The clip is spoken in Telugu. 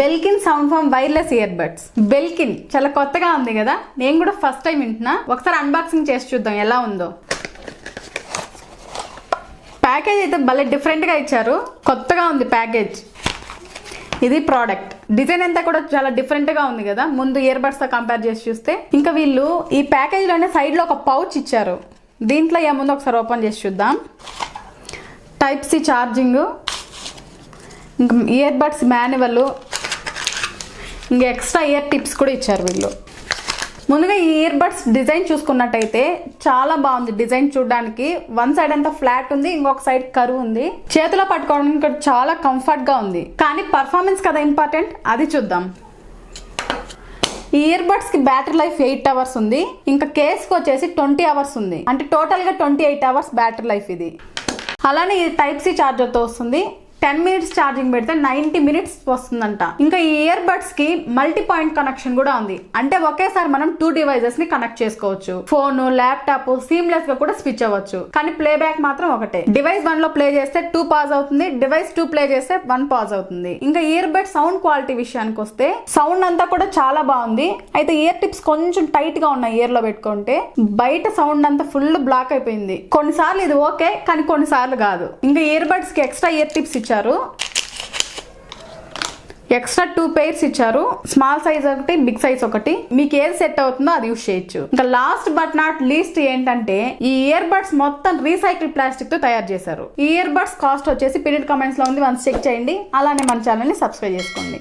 Belkin Soundform wireless ear buds Belkin చాలా కొత్తగా ఉంది కదా? నేను కూడా ఫస్ట్ టైం వింటున్నా. ఒకసారి అన్బాక్సింగ్ చేసి చూద్దాం ఎలా ఉందో. ప్యాకేజ్ అయితే భలే డిఫరెంట్గా ఇచ్చారు. కొత్తగా ఉంది ప్యాకేజ్ ఇది ప్రోడక్ట్ డిజైన్ అంతా కూడా చాలా డిఫరెంట్గా ఉంది కదా? ముందు ఇయర్ బడ్స్తో కంపేర్ చేసి చూస్తే. ఇంకా వీళ్ళు ఈ ప్యాకేజ్లోనే సైడ్లో ఒక పౌచ్ ఇచ్చారు. దీంట్లో ఏముందో ఒకసారి ఓపెన్ చేసి చూద్దాం. టైప్ సి ఛార్జింగ్ ఇంకా ఇయర్ బడ్స్ మాన్యువల్ ఇంకా ఎక్స్ట్రా ఇయర్ టిప్స్ కూడా ఇచ్చారు వీళ్ళు. ముందుగా ఈ ఇయర్ బడ్స్ డిజైన్ చూసుకున్నట్టయితే చాలా బాగుంది డిజైన్ చూడడానికి. వన్ సైడ్ అంతా ఫ్లాట్ ఉంది ఇంకొక సైడ్ కరువు ఉంది. చేతిలో పట్టుకోవడానికి చాలా కంఫర్ట్గా ఉంది. కానీ పర్ఫార్మెన్స్ కదా ఇంపార్టెంట్ అది చూద్దాం. ఈ ఇయర్ బడ్స్కి బ్యాటరీ లైఫ్ ఎయిట్ అవర్స్ ఉంది. ఇంకా కేస్కి వచ్చేసి ట్వంటీ అవర్స్ ఉంది. అంటే టోటల్గా twenty eight hours battery life ఇది. అలానే ఇది టైప్ సి ఛార్జర్తో వస్తుంది. టెన్ మినిట్స్ ఛార్జింగ్ పెడితే నైంటీ మినిట్స్ వస్తుందంట. ఇంకా ఈ ఇయర్ బడ్స్కి మల్టీ పాయింట్ కనెక్షన్ కూడా ఉంది. అంటే ఒకేసారి మనం టూ డివైజెస్ని కనెక్ట్ చేసుకోవచ్చు. ఫోన్ ల్యాప్టాప్ సీమ్లెస్గా కూడా స్విచ్ అవ్వచ్చు. కానీ ప్లే బ్యాక్ మాత్రం ఒకటే. డివైస్ వన్లో ప్లే చేస్తే టూ పాజ్ అవుతుంది. డివైస్ టూ ప్లే చేస్తే వన్ పాజ్ అవుతుంది. ఇంకా ఇయర్ బడ్ సౌండ్ క్వాలిటీ విషయానికి వస్తే సౌండ్ అంతా కూడా చాలా బాగుంది. అయితే ఇయర్ టిప్స్ కొంచెం టైట్గా ఉన్నాయి ఇయర్లో పెట్టుకుంటే బయట సౌండ్ అంతా ఫుల్ బ్లాక్ అయిపోయింది. కొన్నిసార్లు ఇది ఓకే కానీ కొన్నిసార్లు కాదు. ఇంకా ఇయర్ బడ్స్కి ఎక్స్ట్రా ఇయర్ టిప్స్ ఇచ్చారు. ఎక్స్ట్రా టూ పెయిర్స్ ఇచ్చారు. స్మాల్ సైజ్ ఒకటి బిగ్ సైజ్ ఒకటి. మీకు ఏది సెట్ అవుతుందో అది యూస్ చేయొచ్చు. ఇంకా లాస్ట్ బట్ నాట్ లీస్ట్ ఏంటంటే ఈ ఇయర్ బడ్స్ మొత్తం రీసైకిల్ ప్లాస్టిక్తో తయారు చేశారు. ఈ ఇయర్ బడ్స్ కాస్ట్ వచ్చేసి పీరియడ్ కమెంట్స్లో ఉంది. వన్స్ చెక్ చేయండి. అలానే మన ఛానల్ని సబ్స్క్రైబ్ చేసుకోండి.